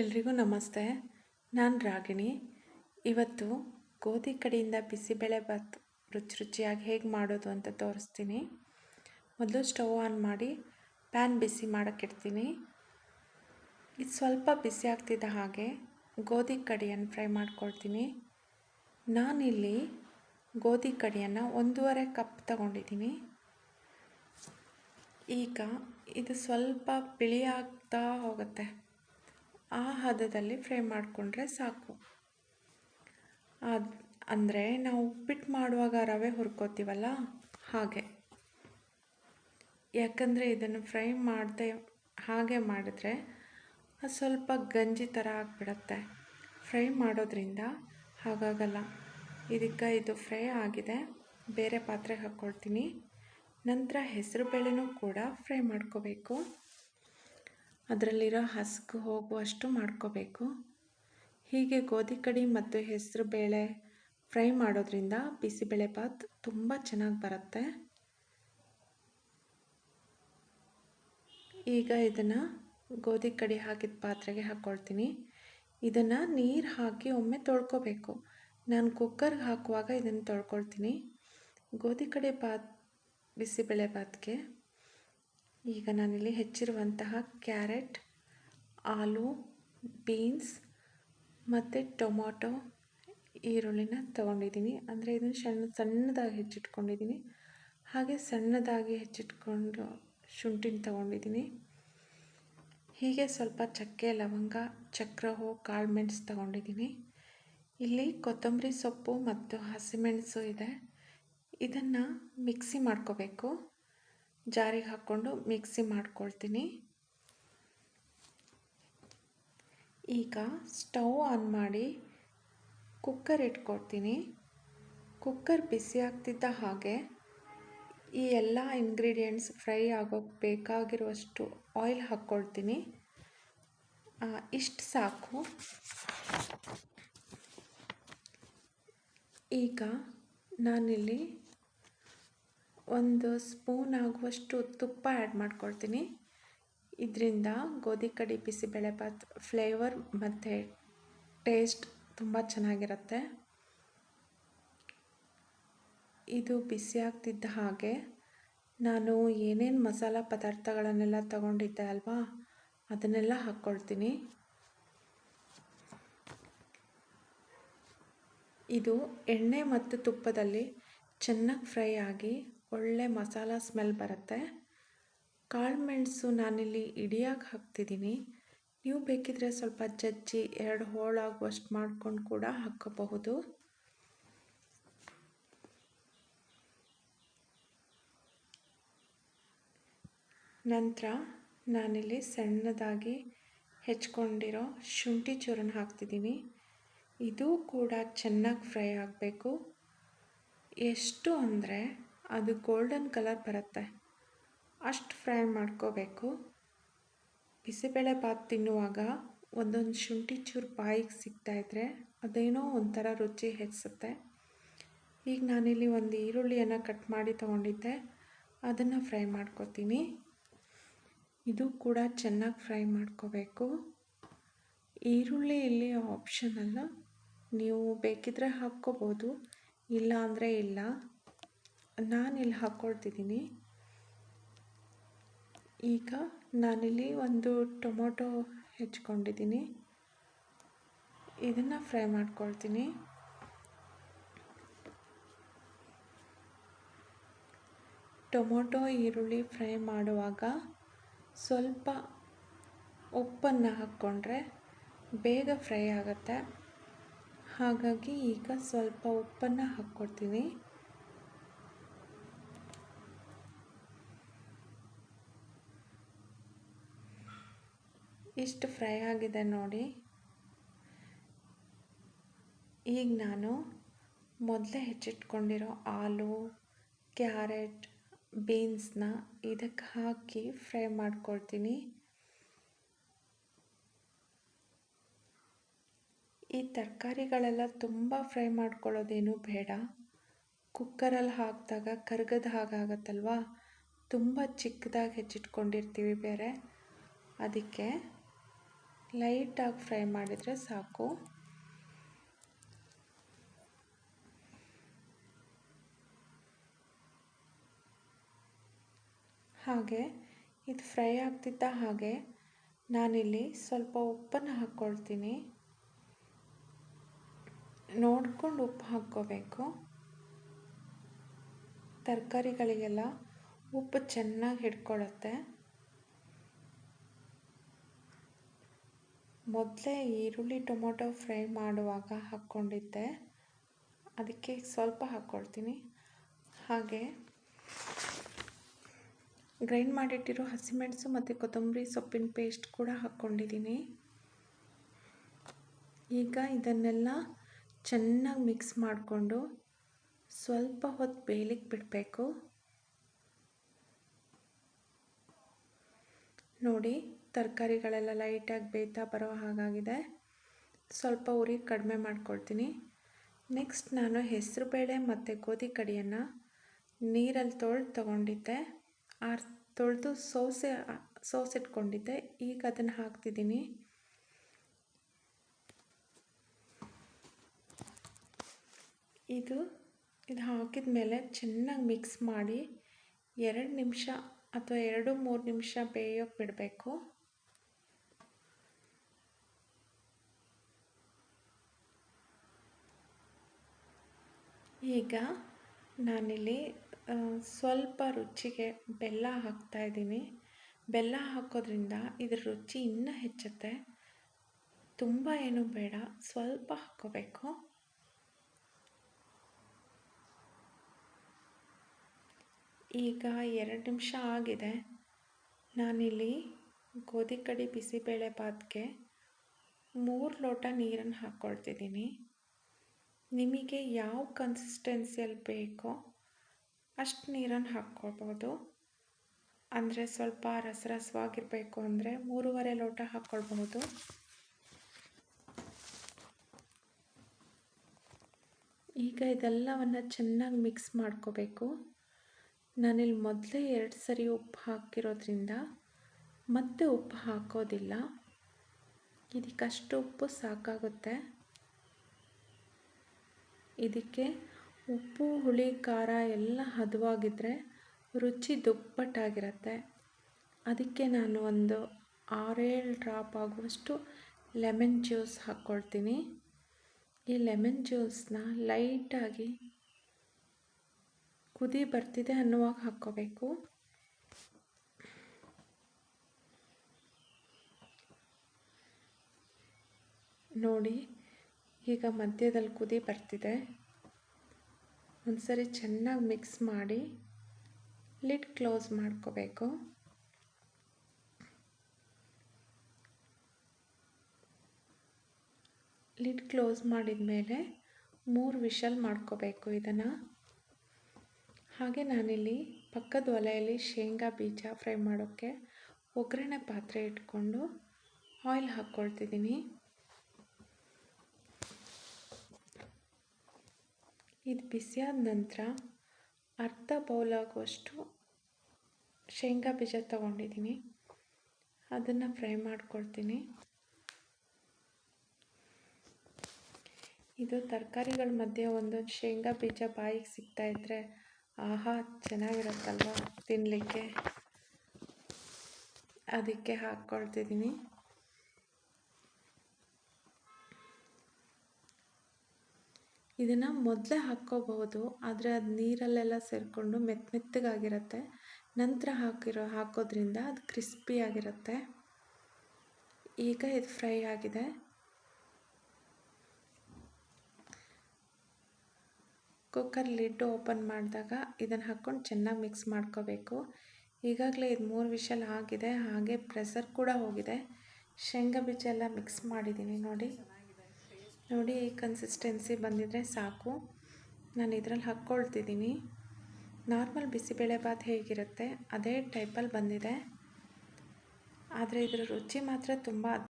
ಎಲ್ರಿಗೂ ನಮಸ್ತೆ. ನಾನು ರಾಗಿಣಿ. ಇವತ್ತು ಗೋಧಿ ಕಡೆಯಿಂದ ಬಿಸಿಬೇಳೆಭಾತ್ ರುಚಿ ರುಚಿಯಾಗಿ ಹೇಗೆ ಮಾಡೋದು ಅಂತ ತೋರಿಸ್ತೀನಿ. ಮೊದಲು ಸ್ಟವ್ ಆನ್ ಮಾಡಿ ಪ್ಯಾನ್ ಬಿಸಿ ಮಾಡೋಕ್ಕಿಡ್ತೀನಿ ಇದು ಸ್ವಲ್ಪ ಬಿಸಿ ಆಗ್ತಿದ್ದ ಹಾಗೆ ಗೋಧಿ ಕಡಿಯನ್ನು ಫ್ರೈ ಮಾಡ್ಕೊಳ್ತೀನಿ. ನಾನಿಲ್ಲಿ ಗೋಧಿ ಕಡಿಯನ್ನು ಒಂದೂವರೆ ಕಪ್ ತಗೊಂಡಿದ್ದೀನಿ. ಈಗ ಇದು ಸ್ವಲ್ಪ ಬಿಳಿ ಆಗ್ತಾ ಹೋಗುತ್ತೆ. ಆ ಹದದಲ್ಲಿ ಫ್ರೈ ಮಾಡಿಕೊಂಡ್ರೆ ಸಾಕು. ಅದು ಅಂದರೆ ನಾವು ಉಪ್ಪಿಟ್ಟು ಮಾಡುವಾಗ ರವೆ ಹುರ್ಕೋತೀವಲ್ಲ? ಹಾಗೆ. ಯಾಕಂದರೆ ಇದನ್ನು ಫ್ರೈ ಮಾಡದೆ, ಹಾಗೆ ಮಾಡಿದ್ರೆ ಅದು ಸ್ವಲ್ಪ ಗಂಜಿ ಥರ ಆಗಿಬಿಡತ್ತೆ. ಫ್ರೈ ಮಾಡೋದ್ರಿಂದ ಹಾಗಾಗಲ್ಲ. ಇದಕ್ಕೆ ಇದು ಫ್ರೈ ಆಗಿದೆ. ಬೇರೆ ಪಾತ್ರೆಗೆ ಹಾಕ್ಕೊಳ್ತೀನಿ ನಂತರ ಹೆಸರು ಬೇಳೆನೂ ಕೂಡ ಫ್ರೈ ಮಾಡ್ಕೋಬೇಕು. ಅದರಲ್ಲಿರೋ ಹಸ್ಕು ಹೋಗುವಷ್ಟು ಮಾಡ್ಕೋಬೇಕು. ಹೀಗೆ ಗೋಧಿ ಕಡಿ ಮತ್ತು ಹೆಸರು ಬೇಳೆ ಫ್ರೈ ಮಾಡೋದ್ರಿಂದ ಬಿಸಿಬೇಳೆಭಾತ್ ತುಂಬ ಚೆನ್ನಾಗಿ ಬರುತ್ತೆ. ಈಗ ಇದನ್ನು ಗೋಧಿ ಕಡಿ ಹಾಕಿದ ಪಾತ್ರೆಗೆ ಹಾಕ್ಕೊಳ್ತೀನಿ ಇದನ್ನು ನೀರು ಹಾಕಿ ಒಮ್ಮೆ ತೊಳ್ಕೊಬೇಕು. ನಾನು ಕುಕ್ಕರ್ಗೆ ಹಾಕುವಾಗ ಇದನ್ನು ತೊಳ್ಕೊಳ್ತೀನಿ. ಗೋಧಿ ಕಡಿ ಬಾತ್ ಬಿಸಿಬೇಳೆ ಬಾತ್ಗೆ ಈಗ ನಾನಿಲ್ಲಿ ಹೆಚ್ಚಿರುವಂತಹ ಕ್ಯಾರೆಟ್, ಆಲೂ, ಬೀನ್ಸ್ ಮತ್ತು ಟೊಮೊಟೊ, ಈರುಳ್ಳಿನ ತೊಗೊಂಡಿದ್ದೀನಿ. ಅಂದರೆ ಇದನ್ನು ಸಣ್ಣ, ಸಣ್ಣದಾಗಿ ಹೆಚ್ಚಿಟ್ಕೊಂಡಿದ್ದೀನಿ. ಹಾಗೆ ಸಣ್ಣದಾಗಿ ಹೆಚ್ಚಿಟ್ಕೊಂಡು ಶುಂಠಿನ ತೊಗೊಂಡಿದ್ದೀನಿ. ಹೀಗೆ ಸ್ವಲ್ಪ ಚಕ್ಕೆ, ಲವಂಗ ಚಕ್ರಹೋ ಕಾಳು ಮೆಣಸು ತೊಗೊಂಡಿದ್ದೀನಿ. ಇಲ್ಲಿ ಕೊತ್ತಂಬರಿ ಸೊಪ್ಪು ಮತ್ತು ಹಸಿಮೆಣಸು ಇದೆ. ಇದನ್ನು ಮಿಕ್ಸಿ ಮಾಡ್ಕೋಬೇಕು. ಜಾರಿಗೆ ಹಾಕ್ಕೊಂಡು ಮಿಕ್ಸಿ ಮಾಡ್ಕೊಳ್ತೀನಿ. ಈಗ ಸ್ಟವ್ ಆನ್ ಮಾಡಿ ಕುಕ್ಕರ್ ಇಟ್ಕೊಳ್ತೀನಿ ಕುಕ್ಕರ್ ಬಿಸಿ ಆಗ್ತಿದ್ದ ಹಾಗೆ ಈ ಎಲ್ಲ ಇಂಗ್ರೀಡಿಯೆಂಟ್ಸ್ ಫ್ರೈ ಆಗೋಕ್ಕೆ ಬೇಕಾಗಿರುವಷ್ಟು ಆಯಿಲ್ ಹಾಕ್ಕೊಳ್ತೀನಿ. ಇಷ್ಟು ಸಾಕು. ಈಗ ನಾನಿಲ್ಲಿ ಒಂದು ಸ್ಪೂನ್ ಆಗುವಷ್ಟು ತುಪ್ಪ ಆ್ಯಡ್ ಮಾಡ್ಕೊಳ್ತೀನಿ. ಇದರಿಂದ ಗೋಧಿ ಕಡಿ ಬಿಸಿಬೇಳೆಭಾತ್ ಫ್ಲೇವರ್ ಮತ್ತು ಟೇಸ್ಟ್ ತುಂಬ ಚೆನ್ನಾಗಿರುತ್ತೆ. ಇದು ಬಿಸಿ ಆಗ್ತಿದ್ದ ಹಾಗೆ ನಾನು ಏನೇನು ಮಸಾಲ ಪದಾರ್ಥಗಳನ್ನೆಲ್ಲ ತಗೊಂಡಿದ್ದೆ ಅಲ್ವಾ, ಅದನ್ನೆಲ್ಲ ಹಾಕ್ಕೊಳ್ತೀನಿ. ಇದು ಎಣ್ಣೆ ಮತ್ತು ತುಪ್ಪದಲ್ಲಿ ಚೆನ್ನಾಗಿ ಫ್ರೈ ಆಗಿ ಒಳ್ಳೆ ಮಸಾಲ ಸ್ಮೆಲ್ ಬರುತ್ತೆ. ಕಾಳು ಮೆಣಸು ನಾನಿಲ್ಲಿ ಇಡಿಯಾಗಿ ಹಾಕ್ತಿದ್ದೀನಿ ನೀವು ಬೇಕಿದ್ರೆ ಸ್ವಲ್ಪ ಜಜ್ಜಿ ಎರಡು ಹೋಳಾಗುವಷ್ಟು ಮಾಡ್ಕೊಂಡು ಕೂಡ ಹಾಕಬಹುದು ನಂತರ ನಾನಿಲ್ಲಿ ಸಣ್ಣದಾಗಿ ಹೆಚ್ಕೊಂಡಿರೋ ಶುಂಠಿ ಚೂರನ್ನ ಹಾಕ್ತಿದ್ದೀನಿ ಇದು ಕೂಡ ಚೆನ್ನಾಗಿ ಫ್ರೈ ಆಗಬೇಕು. ಎಷ್ಟು ಅಂದರೆ ಅದು ಗೋಲ್ಡನ್ ಕಲರ್ ಬರುತ್ತೆ. ಅಷ್ಟು ಫ್ರೈ ಮಾಡ್ಕೋಬೇಕು. ಬಿಸಿಬೇಳೆ ಬಾತ್ ತಿನ್ನುವಾಗ ಒಂದೊಂದು ಶುಂಠಿ ಚೂರು ಬಾಯಿಗೆ ಸಿಗ್ತಾಯಿದ್ರೆ ಅದೇನೋ ಒಂಥರ ರುಚಿ ಹೆಚ್ಚಿಸುತ್ತೆ ಈಗ ನಾನಿಲ್ಲಿ ಒಂದು ಈರುಳ್ಳಿಯನ್ನು ಕಟ್ ಮಾಡಿ ತೊಗೊಂಡಿದ್ದೆ. ಅದನ್ನು ಫ್ರೈ ಮಾಡ್ಕೋತೀನಿ. ಇದು ಕೂಡ ಚೆನ್ನಾಗಿ ಫ್ರೈ ಮಾಡ್ಕೋಬೇಕು. ಈರುಳ್ಳಿ ಇಲ್ಲಿ ಆಪ್ಷನಲ್ಲ ನೀವು ಬೇಕಿದ್ರೆ ಹಾಕ್ಕೋಬೋದು. ಇಲ್ಲ ಅಂದರೆ ಇಲ್ಲ. ನಾನಿಲ್ಲಿ ಹಾಕ್ಕೊಳ್ತಿದ್ದೀನಿ. ಈಗ ನಾನಿಲ್ಲಿ ಒಂದು ಟೊಮೊಟೊ ಹೆಚ್ಕೊಂಡಿದ್ದೀನಿ. ಇದನ್ನು ಫ್ರೈ ಮಾಡ್ಕೊಳ್ತೀನಿ. ಟೊಮೊಟೊ, ಈರುಳ್ಳಿ ಫ್ರೈ ಮಾಡುವಾಗ ಸ್ವಲ್ಪ ಉಪ್ಪನ್ನು ಹಾಕ್ಕೊಂಡ್ರೆ ಬೇಗ ಫ್ರೈ ಆಗುತ್ತೆ. ಹಾಗಾಗಿ ಈಗ ಸ್ವಲ್ಪ ಉಪ್ಪನ್ನು ಹಾಕ್ಕೊಡ್ತೀನಿ. ಇಷ್ಟು ಫ್ರೈ ಆಗಿದೆ ನೋಡಿ. ಈಗ ನಾನು ಮೊದಲೇ ಹೆಚ್ಚಿಟ್ಕೊಂಡಿರೋ ಆಲೂ, ಕ್ಯಾರೆಟ್, ಬೀನ್ಸ್ನ ಇದಕ್ಕೆ ಹಾಕಿ ಫ್ರೈ ಮಾಡ್ಕೊಳ್ತೀನಿ. ಈ ತರಕಾರಿಗಳೆಲ್ಲ ತುಂಬ ಫ್ರೈ ಮಾಡ್ಕೊಳ್ಳೋದೇನು ಬೇಡ. ಕುಕ್ಕರಲ್ಲಿ ಹಾಕಿದಾಗ ಕರ್ಗದ ಹಾಗಾಗತ್ತಲ್ವಾ ತುಂಬ ಚಿಕ್ಕದಾಗಿ ಹೆಚ್ಚಿಟ್ಕೊಂಡಿರ್ತೀವಿ ಬೇರೆ. ಅದಕ್ಕೆ ಲೈಟಾಗಿ ಫ್ರೈ ಮಾಡಿದರೆ ಸಾಕು. ಹಾಗೆ ಇದು ಫ್ರೈ ಆಗ್ತಿದ್ದ ಹಾಗೆ ನಾನಿಲ್ಲಿ ಸ್ವಲ್ಪ ಉಪ್ಪನ್ನು ಹಾಕ್ಕೊಳ್ತೀನಿ. ನೋಡ್ಕೊಂಡು ಉಪ್ಪು ಹಾಕ್ಕೋಬೇಕು. ತರಕಾರಿಗಳಿಗೆಲ್ಲ ಉಪ್ಪು ಚೆನ್ನಾಗಿ ಹಿಡ್ಕೊಳ್ಳುತ್ತೆ ಮೊದಲೇ ಈರುಳ್ಳಿ ಟೊಮೊಟೊ ಫ್ರೈ ಮಾಡುವಾಗ ಹಾಕ್ಕೊಂಡಿದ್ದೆ. ಅದಕ್ಕೆ ಸ್ವಲ್ಪ ಹಾಕ್ಕೊಳ್ತೀನಿ. ಹಾಗೆ ಗ್ರೈಂಡ್ ಮಾಡಿಟ್ಟಿರೋ ಹಸಿಮೆಣಸು ಮತ್ತು ಕೊತ್ತಂಬರಿ ಸೊಪ್ಪಿನ ಪೇಸ್ಟ್ ಕೂಡ ಹಾಕ್ಕೊಂಡಿದ್ದೀನಿ. ಈಗ ಇದನ್ನೆಲ್ಲ ಚೆನ್ನಾಗಿ ಮಿಕ್ಸ್ ಮಾಡಿಕೊಂಡು ಸ್ವಲ್ಪ ಹೊತ್ತು ಬೇಯಲಿಕ್ಕೆ ಬಿಡಬೇಕು. ನೋಡಿ ತರಕಾರಿಗಳೆಲ್ಲ ಲೈಟಾಗಿ ಬೇಯ್ತಾ ಬರೋ ಹಾಗಾಗಿದೆ. ಸ್ವಲ್ಪ ಉರಿ ಕಡಿಮೆ ಮಾಡ್ಕೊಳ್ತೀನಿ. ನೆಕ್ಸ್ಟ್ ನಾನು ಹೆಸರುಬೇಳೆ ಮತ್ತು ಗೋಧಿ ಕಡಿಯನ್ನು ನೀರಲ್ಲಿ ತೊಳೆದು ತೊಗೊಂಡಿದ್ದೆ. ಆ ತೊಳೆದು ಸೋಸೆ ಸೋಸಿಟ್ಕೊಂಡಿದ್ದೆ ಈಗ ಅದನ್ನು ಹಾಕ್ತಿದ್ದೀನಿ. ಇದು ಇದು ಹಾಕಿದ ಮೇಲೆ ಚೆನ್ನಾಗಿ ಮಿಕ್ಸ್ ಮಾಡಿ ಎರಡು ನಿಮಿಷ ಅಥವಾ ಎರಡು ಮೂರು ನಿಮಿಷ ಬೇಯೋಕ್ಕೆ ಬಿಡಬೇಕು. ಈಗ ನಾನಿಲ್ಲಿ ಸ್ವಲ್ಪ ರುಚಿಗೆ ಬೆಲ್ಲ ಹಾಕ್ತಾಯಿದ್ದೀನಿ ಬೆಲ್ಲ ಹಾಕೋದ್ರಿಂದ ಇದ್ರ ರುಚಿ ಇನ್ನೂ ಹೆಚ್ಚುತ್ತೆ. ತುಂಬ ಏನು ಬೇಡ, ಸ್ವಲ್ಪ ಹಾಕ್ಕೋಬೇಕು ಈಗ ಎರಡು ನಿಮಿಷ ಆಗಿದೆ. ನಾನಿಲ್ಲಿ ಗೋಧಿ ಕಡಿ ಬಿಸಿಬೇಳೆ ಬಾತ್ಗೆ ಮೂರು ಲೋಟ ನೀರನ್ನು ಹಾಕ್ಕೊಳ್ತಿದ್ದೀನಿ. ನಿಮಗೆ ಯಾವ ಕನ್ಸಿಸ್ಟೆನ್ಸಿಯಲ್ಲಿ ಬೇಕೋ ಅಷ್ಟು ನೀರನ್ನು ಹಾಕ್ಕೊಳ್ಬೋದು. ಅಂದರೆ ಸ್ವಲ್ಪ ರಸರಸವಾಗಿರಬೇಕು ಅಂದರೆ ಮೂರುವರೆ ಲೋಟ ಹಾಕ್ಕೊಳ್ಬಹುದು. ಈಗ ಇದೆಲ್ಲವನ್ನು ಚೆನ್ನಾಗಿ ಮಿಕ್ಸ್ ಮಾಡ್ಕೋಬೇಕು. ನಾನಿಲ್ಲಿ ಮೊದಲೇ ಎರಡು ಸರಿ ಉಪ್ಪು ಹಾಕಿರೋದ್ರಿಂದ ಮತ್ತೆ ಉಪ್ಪು ಹಾಕೋದಿಲ್ಲ. ಇದಕ್ಕಷ್ಟು ಉಪ್ಪು ಸಾಕಾಗುತ್ತೆ. ಇದಕ್ಕೆ ಉಪ್ಪು, ಹುಳಿ, ಖಾರ ಎಲ್ಲ ಹದವಾಗಿದ್ದರೆ ರುಚಿ ದುಪ್ಪಟ್ಟಾಗಿರುತ್ತೆ. ಅದಕ್ಕೆ ನಾನು ಒಂದು ಆರೇಳು ಡ್ರಾಪ್ ಆಗುವಷ್ಟು ಲೆಮನ್ ಜ್ಯೂಸ್ ಹಾಕ್ಕೊಳ್ತೀನಿ. ಈ ಲೆಮನ್ ಜ್ಯೂಸ್ನ ಲೈಟಾಗಿ ಕುದಿ ಬರ್ತಿದೆ ಅನ್ನುವಾಗ ಹಾಕ್ಕೋಬೇಕು. ನೋಡಿ ಈಗ ಮಧ್ಯದಲ್ಲಿ ಕುದಿ ಬರ್ತಿದೆ. ಒಂದ್ಸರಿ ಚೆನ್ನಾಗಿ ಮಿಕ್ಸ್ ಮಾಡಿ ಲಿಡ್ ಕ್ಲೋಸ್ ಮಾಡ್ಕೋಬೇಕು. ಲಿಡ್ ಕ್ಲೋಸ್ ಮಾಡಿದ ಮೇಲೆ ಮೂರು ವಿಷಲ್ ಮಾಡ್ಕೋಬೇಕು ಇದನ್ನು. ಹಾಗೆ ನಾನಿಲ್ಲಿ ಪಕ್ಕದ ಒಲೆಯಲ್ಲಿ ಶೇಂಗಾ ಬೀಜ ಫ್ರೈ ಮಾಡೋಕ್ಕೆ ಒಗ್ಗರಣೆ ಪಾತ್ರೆ ಇಟ್ಕೊಂಡು ಆಯಿಲ್ ಹಾಕ್ಕೊಳ್ತಿದ್ದೀನಿ. ಇದು ಬಿಸಿಯಾದ ನಂತರ ಅರ್ಧ ಬೌಲ್ ಆಗುವಷ್ಟು ಶೇಂಗಾ ಬೀಜ ತಗೊಂಡಿದ್ದೀನಿ. ಅದನ್ನು ಫ್ರೈ ಮಾಡ್ಕೊಳ್ತೀನಿ. ಇದು ತರಕಾರಿಗಳ ಮಧ್ಯೆ ಒಂದೊಂದು ಶೇಂಗಾ ಬೀಜ ಬಾಯಿಗೆ ಸಿಗ್ತಾ ಇದ್ದರೆ ಆಹಾ, ಚೆನ್ನಾಗಿರುತ್ತಲ್ವ ತಿನ್ನಲಿಕ್ಕೆ ಅದಕ್ಕೆ ಹಾಕ್ಕೊಳ್ತಿದ್ದೀನಿ. ಇದನ್ನು ಮೊದಲೇ ಹಾಕ್ಕೋಬಹುದು, ಆದರೆ ಅದು ನೀರಲ್ಲೆಲ್ಲ ಸೇರಿಕೊಂಡು ಮೆತ್ತ ಮೆತ್ತಗಾಗಿರುತ್ತೆ. ನಂತರ ಹಾಕಿರೋ, ಹಾಕೋದ್ರಿಂದ ಅದು ಕ್ರಿಸ್ಪಿಯಾಗಿರುತ್ತೆ ಈಗ ಇದು ಫ್ರೈ ಆಗಿದೆ. ಕುಕ್ಕರ್ ಲಿಡ್ ಓಪನ್ ಮಾಡಿದಾಗ ಇದನ್ನು ಹಾಕ್ಕೊಂಡು ಚೆನ್ನಾಗಿ ಮಿಕ್ಸ್ ಮಾಡ್ಕೋಬೇಕು. ಈಗಾಗಲೇ ಇದು ಮೂರು ವಿಷಲ್ ಆಗಿದೆ, ಹಾಗೆ ಪ್ರೆಸರ್ ಕೂಡ ಹೋಗಿದೆ. ಶೇಂಗಾ ಬೀಜ ಎಲ್ಲ ಮಿಕ್ಸ್ ಮಾಡಿದ್ದೀನಿ ನೋಡಿ. ನೋಡಿ ಈ ಕನ್ಸಿಸ್ಟೆನ್ಸಿ ಬಂದಿದ್ರೆ ಸಾಕು. ನಾನು ಇದರಲ್ಲಿ ಹಾಕ್ಕೊಳ್ತಿದ್ದೀನಿ. ನಾರ್ಮಲ್ ಬಿಸಿಬೇಳೆಭಾತ್ ಹೇಗಿರುತ್ತೆ, ಅದೇ ಟೈಪಲ್ಲಿ ಬಂದಿದೆ. ಆದರೆ ಇದರ ರುಚಿ ಮಾತ್ರ ತುಂಬ